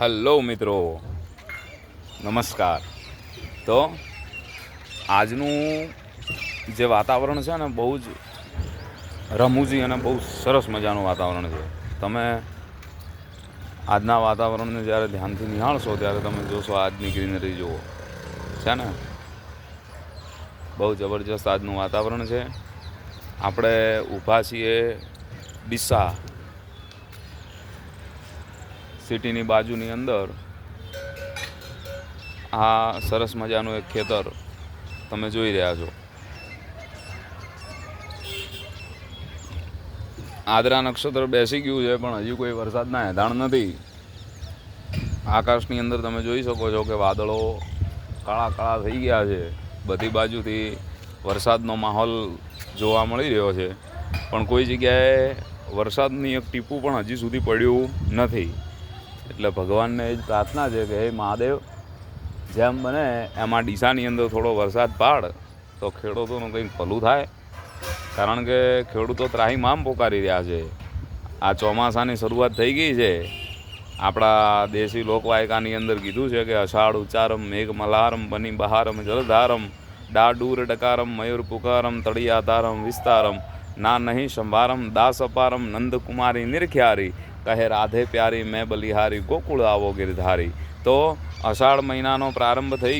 Hello મિત્રો. નમસ્કાર. તો આજનું જે વાતાવરણ છે ને બહુ જ રમૂજી અને બહુ સરસ મજાનું વાતાવરણ છે. તમે આજના વાતાવરણને જ્યારે ધ્યાનથી નિહાળશો ત્યારે તમે જોશો આજની ગ્રીનરી જુઓ. છે ને? બહુ જબરજસ્ત આજનું વાતાવરણ છે. આપણે ઊભા છીએ ડીસા સિટીની બાજુની અંદર આ સરસ મજાનું એક ખેતર તમે જોઈ રહ્યા છો. આદરા નક્ષત્ર બેસી ગયું છે, પણ હજી કોઈ વરસાદના હેધાણ નથી. આકાશની અંદર તમે જોઈ શકો છો કે વાદળો કાળા કાળા થઈ ગયા છે. બધી બાજુથી વરસાદનો માહોલ જોવા મળી રહ્યો છે. પણ કોઈ જગ્યાએ વરસાદની એક ટીપું પણ હજી સુધી પડ્યું નથી. એટલે ભગવાનને એ જ પ્રાર્થના છે કે હે મહાદેવ, જેમ બને એમાં ડીસાની અંદર થોડો વરસાદ પાડ, તો ખેડૂતોનું કંઈક ભલું થાય. કારણ કે ખેડૂતો ત્રાહીમામ પોકારી રહ્યા છે. આ ચોમાસાની શરૂઆત થઈ ગઈ છે. આપણા દેશી લોકવાયકાની અંદર કીધું છે કે અષાઢ ઉચ્ચારમ મેઘ મલારમ બની બહારમ જલધારમ, ડાડૂર ડકારમ, મયુર પુકારમ, તળિયાતારમ વિસ્તારમ, ના નહીં સંભારમ દાસ અપારમ નંદકુમારી નિરખ્યારી કહે રાધે પ્યારી મેં બલિહારી ગોકુળ આવો ગિરધારી. તો અષાઢ મહિનાનો પ્રારંભ થઈ